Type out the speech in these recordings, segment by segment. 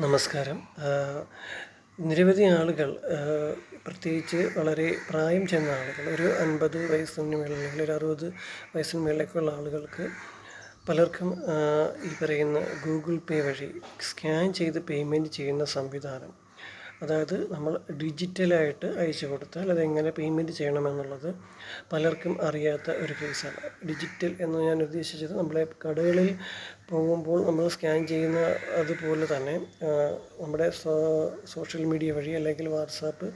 നമസ്കാരം. നിരവധി ആളുകൾ പ്രത്യേകിച്ച് വളരെ പ്രായം ചെന്ന ആളുകൾ ഒരു അൻപത് വയസ്സിന് മേളിൽ അല്ലെങ്കിൽ ഒരു അറുപത് വയസ്സിന് മേളിലേക്കുള്ള ആളുകൾക്ക് പലർക്കും ഈ പറയുന്ന ഗൂഗിൾ പേ വഴി സ്കാൻ ചെയ്ത് പേയ്മെന്റ് ചെയ്യുന്ന സംവിധാനം അതായത് നമ്മൾ ഡിജിറ്റലായിട്ട് അയച്ചു കൊടുത്താൽ അതെങ്ങനെ പേയ്മെന്റ് ചെയ്യണമെന്നുള്ളത് പലർക്കും അറിയാത്ത ഒരു കേസാണ്. ഡിജിറ്റൽ എന്ന് ഞാൻ ഉദ്ദേശിച്ചത് നമ്മളെ കടകളിൽ പോകുമ്പോൾ നമ്മൾ സ്കാൻ ചെയ്യുന്ന അതുപോലെ തന്നെ നമ്മുടെ സോഷ്യൽ മീഡിയ വഴി അല്ലെങ്കിൽ വാട്സാപ്പ്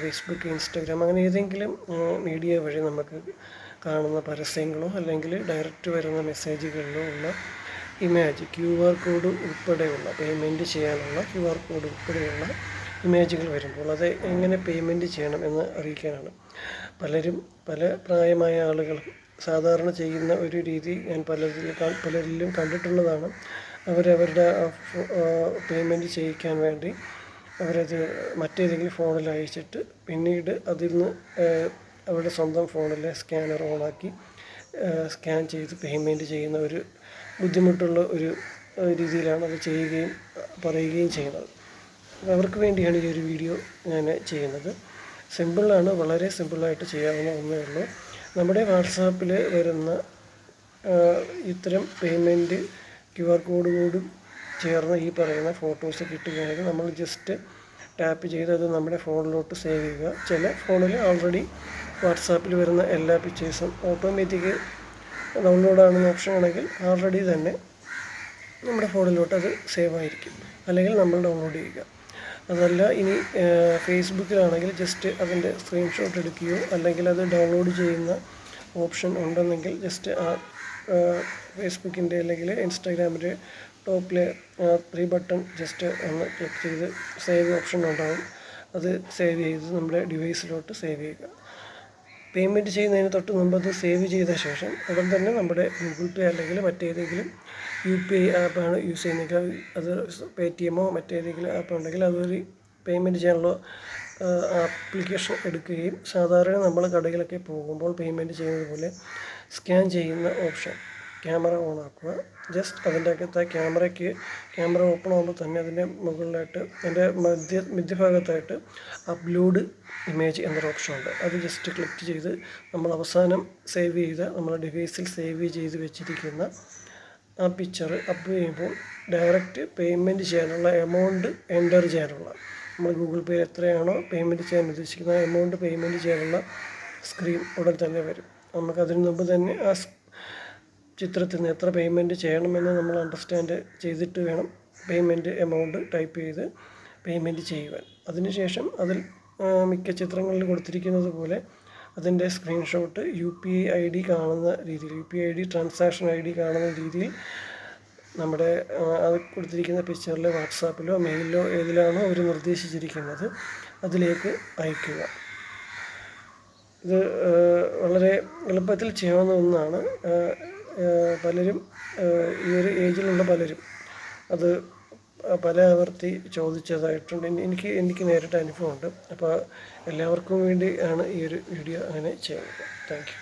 ഫേസ്ബുക്ക് ഇൻസ്റ്റാഗ്രാം അങ്ങനെ ഏതെങ്കിലും മീഡിയ വഴി നമുക്ക് കാണുന്ന പരസ്യങ്ങളോ അല്ലെങ്കിൽ ഡയറക്റ്റ് വരുന്ന മെസ്സേജുകളിലോ ഉള്ള ഇമേജ് ക്യു ആർ കോഡ് ഉൾപ്പെടെയുള്ള പേയ്മെന്റ് ചെയ്യാനുള്ള ക്യു ആർ കോഡ് ഉൾപ്പെടെയുള്ള ഇമേജുകൾ വരുമ്പോൾ അത് എങ്ങനെ പേയ്മെന്റ് ചെയ്യണം എന്ന് അറിയിക്കാനാണ്. പലരും പല പ്രായമായ ആളുകൾ സാധാരണ ചെയ്യുന്ന ഒരു രീതി ഞാൻ പലരിൽ പലരിലും കണ്ടിട്ടുള്ളതാണ്. അവരവരുടെ പേയ്മെന്റ് ചെയ്യിക്കാൻ വേണ്ടി അവരത് മറ്റേതെങ്കിലും ഫോണിൽ അയച്ചിട്ട് പിന്നീട് അതിൽ നിന്ന് അവരുടെ സ്വന്തം ഫോണിലെ സ്കാനർ ഓണാക്കി സ്കാൻ ചെയ്ത് പേയ്മെന്റ് ചെയ്യുന്ന ഒരു ബുദ്ധിമുട്ടുള്ള ഒരു രീതിയിലാണ് അത് ചെയ്യുകയും പറയുകയും ചെയ്യുന്നത്. അവർക്ക് വേണ്ടിയാണ് ഈ ഒരു വീഡിയോ ഞാൻ ചെയ്യുന്നത്. സിമ്പിളാണ് വളരെ സിമ്പിളായിട്ട് ചെയ്യാവുന്ന ഒന്നേ ഉള്ളൂ. നമ്മുടെ വാട്സാപ്പിൽ വരുന്ന ഇത്തരം പേയ്മെന്റ് ക്യു ആർ കോഡ് ചേർന്ന് ഈ പറയുന്ന ഫോട്ടോസ് കിട്ടുകയാണെങ്കിൽ നമ്മൾ ജസ്റ്റ് ടാപ്പ് ചെയ്ത് അത് നമ്മുടെ ഫോണിലോട്ട് സേവ് ചെയ്യുക. ചില ഫോണിൽ ഓൾറെഡി വാട്സാപ്പിൽ വരുന്ന എല്ലാ പിക്ചേഴ്സും ഓട്ടോമാറ്റിക് ഡൗൺലോഡ് ആണെന്ന ഓപ്ഷൻ ആണെങ്കിൽ ഓൾറെഡി തന്നെ നമ്മുടെ ഫോണിലോട്ട് അത് സേവ് ആയിരിക്കും. അല്ലെങ്കിൽ നമ്മൾ ഡൗൺലോഡ് ചെയ്യുക. അതല്ല ഇനി ഫേസ്ബുക്കിലാണെങ്കിൽ ജസ്റ്റ് അതിന്റെ സ്ക്രീൻഷോട്ട് എടുക്കുകയോ അല്ലെങ്കിൽ അത് ഡൗൺലോഡ് ചെയ്യുന്ന ഓപ്ഷൻ ഉണ്ടെന്നെങ്കിൽ ജസ്റ്റ് ആ ഫേസ്ബുക്കിന്റെ അല്ലെങ്കിൽ ഇൻസ്റ്റാഗ്രാമിന്റെ ടോപ്പിലെ ത്രീ ബട്ടൺ ജസ്റ്റ് ഒന്ന് ക്ലിക്ക് ചെയ്ത് സേവ് ഓപ്ഷൻ ഉണ്ടാവും. അത് സേവ് ചെയ്ത് നമ്മുടെ ഡിവൈസിലോട്ട് സേവ് ചെയ്യുക. പേയ്മെന്റ് ചെയ്യുന്നതിന് തൊട്ട് മുമ്പ് സേവ് ചെയ്ത ശേഷം ഉടൻ തന്നെ നമ്മുടെ ഗൂഗിൾ പേ അല്ലെങ്കിൽ മറ്റേതെങ്കിലും യു പി ഐ ആപ്പാണ് യൂസ് ചെയ്യുന്നതെങ്കിൽ അത് പേ ടി എമ്മോ മറ്റേതെങ്കിലും ആപ്പ് ഉണ്ടെങ്കിൽ അതൊരു പേയ്മെന്റ് ചെയ്യാനുള്ള ആപ്ലിക്കേഷൻ എടുക്കുകയും സാധാരണ നമ്മൾ കടയിലൊക്കെ പോകുമ്പോൾ പേയ്മെന്റ് ചെയ്യുന്നത് പോലെ സ്കാൻ ചെയ്യുന്ന ഓപ്ഷൻ. ക്യാമറ ഓൺ ആക്കുക ജസ്റ്റ് അതിന്റെ അകത്തെ ക്യാമറയ്ക്ക് ക്യാമറ ഓപ്പൺ ആകുമ്പോൾ തന്നെ അതിന്റെ മുകളിലായിട്ട് അതിന്റെ മധ്യ മധ്യഭാഗത്തായിട്ട് അപ്ലോഡ് ഇമേജ് എന്നൊരു ഓപ്ഷൻ ഉണ്ട്. അത് ജസ്റ്റ് ക്ലിക്ക് ചെയ്ത് നമ്മൾ അവസാനം സേവ് ചെയ്ത നമ്മുടെ ഡിവൈസിൽ സേവ് ചെയ്ത് വെച്ചിരിക്കുന്ന ആ പിക്ചർ അപ്പ് ചെയ്യുമ്പോൾ ഡയറക്റ്റ് പേയ്മെന്റ് ചെയ്യാനുള്ള എമൗണ്ട് എന്റർ ചെയ്യാനുള്ള. നമ്മൾ ഗൂഗിൾ പേ എത്രയാണോ പേയ്മെന്റ് ചെയ്യാൻ ഉദ്ദേശിക്കുന്ന എമൗണ്ട് പേയ്മെന്റ് ചെയ്യാനുള്ള സ്ക്രീൻ ഉടൻ തന്നെ വരും. നമുക്ക് അതിന് മുമ്പ് തന്നെ ആ ചിത്രത്തിൽ നിന്ന് എത്ര പേയ്മെന്റ് ചെയ്യണമെന്ന് നമ്മൾ അണ്ടർസ്റ്റാൻഡ് ചെയ്തിട്ട് വേണം പേയ്മെന്റ് എമൗണ്ട് ടൈപ്പ് ചെയ്ത് പേയ്മെന്റ് ചെയ്യുവാൻ. അതിനുശേഷം അതിൽ മിക്ക ചിത്രങ്ങളിൽ കൊടുത്തിരിക്കുന്നത് പോലെ അതിന്റെ screenshot U P I D കാണുന്ന രീതിയിൽ U P I D transaction I D കാണുന്ന രീതിയിൽ നമ്മുടെ അത് കൊടുത്തിരിക്കുന്ന പിക്ചറിൽ വാട്സാപ്പിലോ മെയിലിലോ ഏതിലാണോ അവർ നിർദ്ദേശിച്ചിരിക്കുന്നത് അതിലേക്ക് അയക്കുക. ഇത് വളരെ എളുപ്പത്തിൽ ചെയ്യാവുന്ന ഒന്നാണ്. പലരും ഈ ഒരു ഏജിലുള്ള പലരും അത് പല ആവർത്തി ചോദിച്ചതായിട്ടുണ്ട്. എനിക്ക് എനിക്ക് നേരിട്ട് അനുഭവമുണ്ട്. അപ്പോൾ എല്ലാവർക്കും വേണ്ടി ആണ് ഈ ഒരു വീഡിയോ അങ്ങനെ ചെയ്യുന്നത്. താങ്ക്